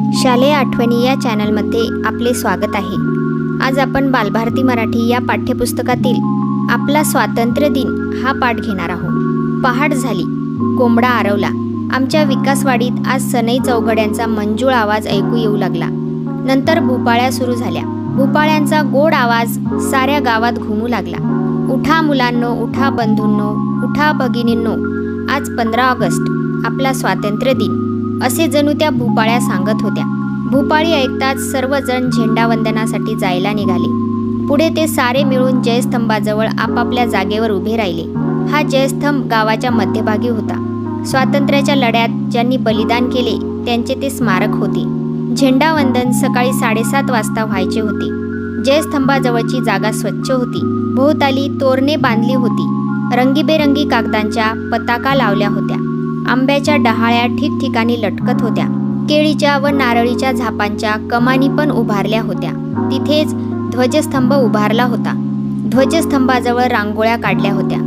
शालेय आठवणी या चॅनलमध्ये आपले स्वागत आहे. आज आपण बालभारती मराठी या पाठ्यपुस्तकातील आपला स्वातंत्र्य दिन हा पाठ घेणार आहोत. पहाट झाली. कोंबडा आरवला. आमच्या विकासवाडीत आज सनई चौघड्यांचा मंजूळ आवाज ऐकू येऊ लागला. नंतर भूपाळ्या सुरू झाल्या. भूपाळ्यांचा गोड आवाज साऱ्या गावात घुमू लागला. उठा मुलांनो उठा बंधूंनो उठा भगिनींनो. आज पंधरा ऑगस्ट. आपला स्वातंत्र्य दिन. असे जणू त्या भूपाळ्या सांगत होत्या. भूपाळी ऐकताच सर्वजण झेंडावंदनासाठी जायला निघाले. पुढे ते सारे मिळून जयस्तंभाजवळ आपापल्या जागेवर उभे राहिले. हा जयस्तंभ गावाच्या मध्यभागी होता. स्वातंत्र्याच्या लढ्यात ज्यांनी बलिदान केले त्यांचे ते स्मारक होते. झेंडावंदन सकाळी साडेसात वाजता व्हायचे होते. जयस्तंभाजवळची जागा स्वच्छ होती. भोवताली तोरणे बांधली होती. रंगीबेरंगी कागदांच्या पताका लावल्या होत्या. आंब्याच्या डहाळ्या ठिकठिकाणी लटकत होत्या. केळीच्या व नारळीच्या झापांच्या कमानी पण उभारल्या होत्या. तिथेच ध्वजस्तंभ उभारला होता. ध्वजस्तंभाजवळ रांगोळ्या काढल्या होत्या.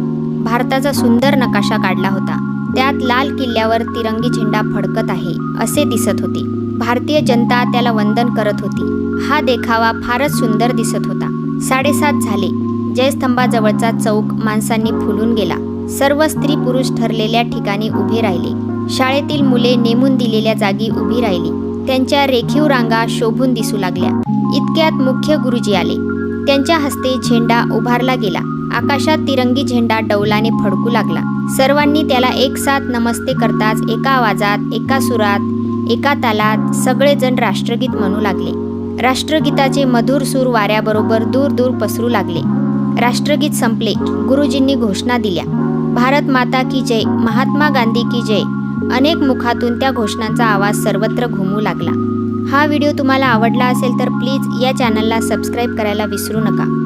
भारताचा सुंदर नकाशा काढला होता. त्यात लाल किल्ल्यावर तिरंगी झेंडा फडकत आहे असे दिसत होते. भारतीय जनता त्याला वंदन करत होती. हा देखावा फारच सुंदर दिसत होता. साडेसात झाले. जयस्तंभाजवळचा चौक माणसांनी फुलून गेला. सर्व स्त्री पुरुष ठरलेल्या ठिकाणी उभे राहिले. शाळेतील मुले नेमून दिलेल्या जागी उभी राहिली. त्यांच्या रेखीव रांगा शोभून दिसू लागल्या. इतक्यात मुख्य गुरुजी आले. त्यांच्या हस्ते झेंडा उभारला गेला. आकाशात तिरंगी झेंडा डौलाने फडकू लागला. सर्वांनी त्याला एक साथ नमस्ते करताच एका आवाजात एका सुरात एका तालात सगळेजण राष्ट्रगीत म्हणू लागले. राष्ट्रगीताचे मधुर सूर वाऱ्याबरोबर दूर दूर पसरू लागले. राष्ट्रगीत संपले. गुरुजींनी घोषणा दिल्या. भारत माता की जय महात्मा गांधी की जय. अनेक मुखातून त्या घोषणांचा आवाज सर्वत्र घुमू लागला. हा व्हिडिओ तुम्हाला आवडला असेल तर प्लीज या चॅनलला सबस्क्राईब करायला विसरू नका.